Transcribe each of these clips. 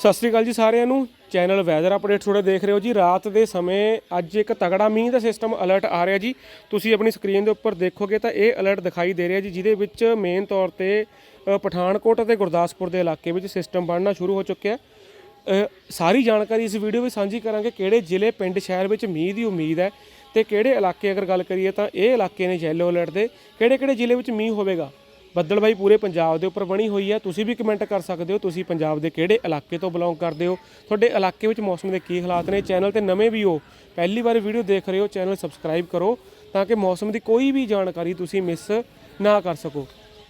ਸਤਿ ਸ੍ਰੀ ਅਕਾਲ ਜੀ ਸਾਰਿਆਂ ਨੂੰ। ਚੈਨਲ ਵੈਦਰ ਅਪਡੇਟ ਥੋੜਾ ਦੇਖ ਰਹੇ ਹੋ ਜੀ। ਰਾਤ ਦੇ ਸਮੇਂ ਅੱਜ ਇੱਕ ਤਗੜਾ ਮੀਂਹ ਦਾ ਸਿਸਟਮ ਅਲਰਟ ਆ ਰਿਹਾ ਜੀ। ਤੁਸੀਂ ਆਪਣੀ ਸਕਰੀਨ ਦੇ ਉੱਪਰ ਦੇਖੋਗੇ ਤਾਂ ਇਹ ਅਲਰਟ ਦਿਖਾਈ ਦੇ ਰਿਹਾ ਜੀ, ਜਿਹਦੇ ਵਿੱਚ ਮੇਨ ਤੌਰ ਤੇ ਪਠਾਨਕੋਟ ਅਤੇ ਗੁਰਦਾਸਪੁਰ ਦੇ ਇਲਾਕੇ ਵਿੱਚ ਸਿਸਟਮ ਬਣਨਾ ਸ਼ੁਰੂ ਹੋ ਚੁੱਕਿਆ ਹੈ। ਸਾਰੀ ਜਾਣਕਾਰੀ ਇਸ ਵੀਡੀਓ ਵਿੱਚ ਸਾਂਝੀ ਕਰਾਂਗੇ ਕਿਹੜੇ ਜ਼ਿਲ੍ਹੇ, ਪਿੰਡ, ਸ਼ਹਿਰ ਵਿੱਚ ਮੀਂਹ ਦੀ ਉਮੀਦ ਹੈ ਤੇ ਕਿਹੜੇ ਇਲਾਕੇ ਅਗਰ ਗੱਲ ਕਰੀਏ ਤਾਂ ਇਹ ਇਲਾਕੇ ਨੇ ਯੈਲੋ ਅਲਰਟ ਦੇ। ਕਿਹੜੇ ਕਿਹੜੇ ਜ਼ਿਲ੍ਹੇ ਵਿੱਚ ਮੀਂਹ ਹੋਵੇਗਾ? ਬੱਦਲਬਾਈ ਪੂਰੇ ਪੰਜਾਬ ਦੇ ਉੱਪਰ ਬਣੀ ਹੋਈ ਹੈ। ਤੁਸੀਂ ਵੀ ਕਮੈਂਟ ਕਰ ਸਕਦੇ ਹੋ, ਤੁਸੀਂ ਪੰਜਾਬ ਦੇ ਕਿਹੜੇ ਇਲਾਕੇ ਤੋਂ ਬਿਲੋਂਗ ਕਰਦੇ ਹੋ? ਤੁਹਾਡੇ ਇਲਾਕੇ ਵਿੱਚ ਮੌਸਮ ਦੇ ਕੀ ਹਾਲਾਤ ਨੇ? ਚੈਨਲ ਤੇ ਨਵੇਂ ਵੀ ਹੋ, ਪਹਿਲੀ ਵਾਰ ਵੀਡੀਓ ਦੇਖ ਰਹੇ ਹੋ ਚੈਨਲ ਸਬਸਕ੍ਰਾਈਬ ਕਰੋ ਤਾਂ ਕਿ ਮੌਸਮ ਦੀ ਕੋਈ ਵੀ ਜਾਣਕਾਰੀ ਤੁਸੀਂ ਮਿਸ ਨਾ ਕਰ ਸਕੋ।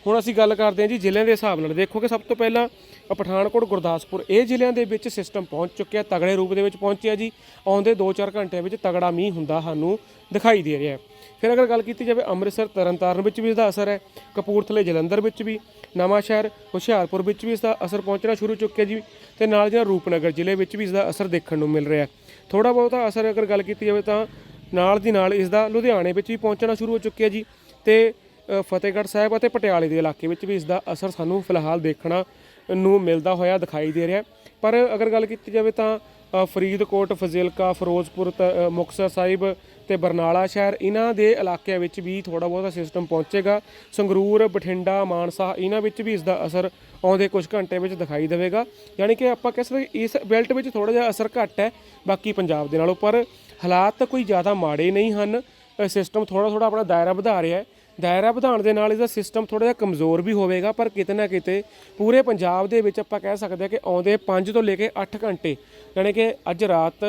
ਹੁਣ ਅਸੀਂ ਗੱਲ ਕਰਦੇ ਹਾਂ ਜੀ ਜ਼ਿਲ੍ਹਿਆਂ ਦੇ ਹਿਸਾਬ ਨਾਲ। ਦੇਖੋ ਕਿ ਸਭ ਤੋਂ ਪਹਿਲਾਂ ਪਠਾਨਕੋਟ, ਗੁਰਦਾਸਪੁਰ, ਇਹ ਜ਼ਿਲ੍ਹਿਆਂ ਦੇ ਵਿੱਚ ਸਿਸਟਮ ਪਹੁੰਚ ਚੁੱਕਿਆ ਤਗੜੇ ਰੂਪ ਦੇ ਵਿੱਚ ਪਹੁੰਚਿਆ ਜੀ। ਆਉਂਦੇ 2-4 ਘੰਟਿਆਂ ਵਿੱਚ ਤਗੜਾ ਮੀਂਹ ਹੁੰਦਾ ਸਾਨੂੰ ਦਿਖਾਈ ਦੇ ਰਿਹਾ ਫਿਰ ਅਗਰ ਗੱਲ ਕੀਤੀ ਜਾਵੇ ਅੰਮ੍ਰਿਤਸਰ, ਤਰਨਤਾਰਨ ਵਿੱਚ ਵੀ ਇਸਦਾ ਅਸਰ ਹੈ, ਕਪੂਰਥਲੇ, ਜਲੰਧਰ ਵਿੱਚ ਵੀ, ਨਵਾਂ ਸ਼ਹਿਰ, ਹੁਸ਼ਿਆਰਪੁਰ ਵਿੱਚ ਵੀ ਇਸਦਾ ਅਸਰ ਪਹੁੰਚਣਾ ਸ਼ੁਰੂ ਚੁੱਕਿਆ ਜੀ ਤੇ ਨਾਲ ਜਿਹੜਾ ਰੂਪਨਗਰ ਜ਼ਿਲ੍ਹੇ ਵਿੱਚ ਵੀ ਇਸਦਾ ਅਸਰ ਦੇਖਣ ਨੂੰ ਮਿਲ ਰਿਹਾ ਹੈ। ਥੋੜਾ ਬਹੁਤਾ ਅਸਰ ਅਗਰ ਗੱਲ ਕੀਤੀ ਜਾਵੇ ਤਾਂ ਨਾਲ ਦੀ ਨਾਲ ਇਸਦਾ ਲੁਧਿਆਣੇ ਵਿੱਚ ਵੀ ਪਹੁੰਚਣਾ ਸ਼ੁਰੂ ਹੋ ਚੁੱਕਿਆ ਜੀ ਤੇ ਫਤਿਹਗੜ੍ਹ ਸਾਹਿਬ ਅਤੇ ਪਟਿਆਲੇ ਦੇ ਇਲਾਕੇ ਵਿੱਚ ਵੀ ਇਸ ਦਾ ਅਸਰ ਸਾਨੂੰ ਫਿਲਹਾਲ ਦੇਖਣਾ ਨੂੰ ਮਿਲਦਾ ਹੋਇਆ ਦਿਖਾਈ ਦੇ ਰਿਹਾ ਪਰ ਅਗਰ ਗੱਲ ਕੀਤੀ ਜਾਵੇ ਤਾਂ ਫਰੀਦਕੋਟ, ਫਜ਼ਿਲਕਾ, ਫਿਰੋਜ਼ਪੁਰ ਤ- ਮੁਕਤਸਰ ਸਾਹਿਬ ਤੇ ਬਰਨਾਲਾ ਸ਼ਹਿਰ, ਇਹਨਾਂ ਦੇ ਇਲਾਕਿਆਂ ਵਿੱਚ ਵੀ ਥੋੜਾ ਬਹੁਤਾ ਸਿਸਟਮ ਪਹੁੰਚੇਗਾ। ਸੰਗਰੂਰ, ਬਠਿੰਡਾ, ਮਾਨਸਾ, ਇਹਨਾਂ ਵਿੱਚ ਵੀ ਇਸ ਦਾ ਅਸਰ ਆਉਂਦੇ ਕੁਝ ਘੰਟੇ ਵਿੱਚ ਦਿਖਾਈ ਦੇਵੇਗਾ। ਯਾਨੀ ਕਿ ਆਪਾਂ ਕਹਿ ਸਕਦੇ ਇਸ ਬੈਲਟ ਵਿੱਚ ਥੋੜਾ ਜਿਹਾ ਅਸਰ ਘੱਟ ਹੈ ਬਾਕੀ ਪੰਜਾਬ ਦੇ ਨਾਲੋਂ, ਪਰ ਹਾਲਾਤ ਕੋਈ ਜ਼ਿਆਦਾ ਮਾੜੇ ਨਹੀਂ ਹਨ। ਸਿਸਟਮ ਥੋੜਾ ਥੋੜਾ ਆਪਣਾ ਦਾਇਰਾ ਵਧਾ ਰਿਹਾ ਹੈ। ਦਾਇਰਾ ਵਧਾਉਣ ਦੇ ਨਾਲ ਇਹਦਾ ਸਿਸਟਮ ਥੋੜਾ ਜਿਹਾ ਕਮਜ਼ੋਰ ਵੀ ਹੋਵੇਗਾ, ਪਰ ਕਿਤੇ ਨਾ ਕਿਤੇ ਪੂਰੇ ਪੰਜਾਬ ਦੇ ਵਿੱਚ ਆਪਾਂ ਕਹਿ ਸਕਦੇ ਹਾਂ ਕਿ ਆਉਂਦੇ 5 ਤੋਂ ਲੈ ਕੇ 8 ਘੰਟੇ ਯਾਨੀ ਕਿ ਅੱਜ ਰਾਤ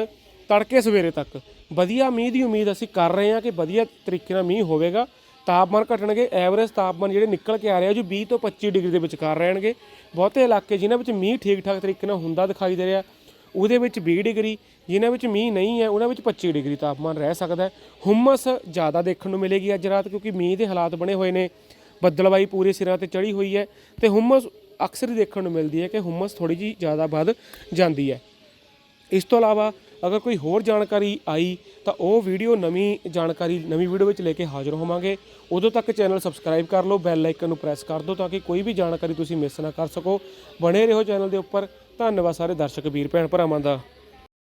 ਤੜਕੇ ਸਵੇਰੇ ਤੱਕ ਵਧੀਆ ਮੀਂਹ ਦੀ ਉਮੀਦ ਅਸੀਂ ਕਰ ਰਹੇ ਹਾਂ ਕਿ ਵਧੀਆ ਤਰੀਕੇ ਨਾਲ ਮੀਂਹ ਹੋਵੇਗਾ। ਤਾਪਮਾਨ ਘਟਣਗੇ ਐਵਰੇਜ ਤਾਪਮਾਨ ਜਿਹੜੇ ਨਿਕਲ ਕੇ ਆ ਰਿਹਾ ਜੀ 20 ਤੋਂ 25 ਡਿਗਰੀ ਦੇ ਵਿਚਕਾਰ ਰਹਿਣਗੇ। ਬਹੁਤੇ ਇਲਾਕੇ ਜਿਨ੍ਹਾਂ ਵਿੱਚ ਮੀਂਹ ਠੀਕ ਠਾਕ ਤਰੀਕੇ ਨਾਲ ਹੁੰਦਾ ਦਿਖਾਈ ਦੇ ਰਿਹਾ ਉਹਦੇ ਵਿੱਚ 20 ਡਿਗਰੀ, ਜਿਨ੍ਹਾਂ ਵਿੱਚ ਮੀਂਹ ਨਹੀਂ ਹੈ, ਉਹਨਾਂ ਵਿੱਚ 25 ਡਿਗਰੀ ਤਾਪਮਾਨ ਰਹਿ ਸਕਦਾ ਹੈ। ਹੁਮਸ ਜ਼ਿਆਦਾ ਦੇਖਣ ਨੂੰ ਮਿਲੇਗੀ ਅੱਜ ਰਾਤ, ਕਿਉਂਕਿ ਮੀਂਹ ਦੇ ਹਾਲਾਤ ਬਣੇ ਹੋਏ ਨੇ। ਬੱਦਲਵਾਈ ਪੂਰੇ ਸਿਰਾਂ ਤੇ ਚੜੀ ਹੋਈ ਹੈ ਤੇ ਹੁਮਸ ਅਕਸਰ ਹੀ ਦੇਖਣ ਨੂੰ ਮਿਲਦੀ ਹੈ ਕਿ ਹੁਮਸ ਥੋੜੀ ਜੀ ਜ਼ਿਆਦਾ ਵੱਧ ਜਾਂਦੀ ਹੈ। ਇਸ ਤੋਂ ਇਲਾਵਾ ਅਗਰ ਕੋਈ ਹੋਰ ਜਾਣਕਾਰੀ ਆਈ ਤਾਂ ਉਹ ਵੀਡੀਓ ਨਵੀਂ ਜਾਣਕਾਰੀ, ਨਵੀਂ ਵੀਡੀਓ ਵਿੱਚ ਲੈ ਕੇ ਹਾਜ਼ਰ ਹੋਵਾਂਗੇ। ਉਦੋਂ ਤੱਕ ਚੈਨਲ ਸਬਸਕ੍ਰਾਈਬ ਕਰ ਲਓ, ਬੈਲ ਆਈਕਨ ਨੂੰ ਪ੍ਰੈਸ ਕਰ ਦਿਓ ਤਾਂ ਕਿ ਕੋਈ ਵੀ ਜਾਣਕਾਰੀ ਤੁਸੀਂ ਮਿਸ ਨਾ ਕਰ ਸਕੋ। ਬਣੇ ਰਹੋ ਚੈਨਲ ਦੇ ਉੱਪਰ। ਧੰਨਵਾਦ ਸਾਰੇ ਦਰਸ਼ਕ, ਵੀਰ ਭੈਣ ਭਰਾਵਾਂ ਦਾ।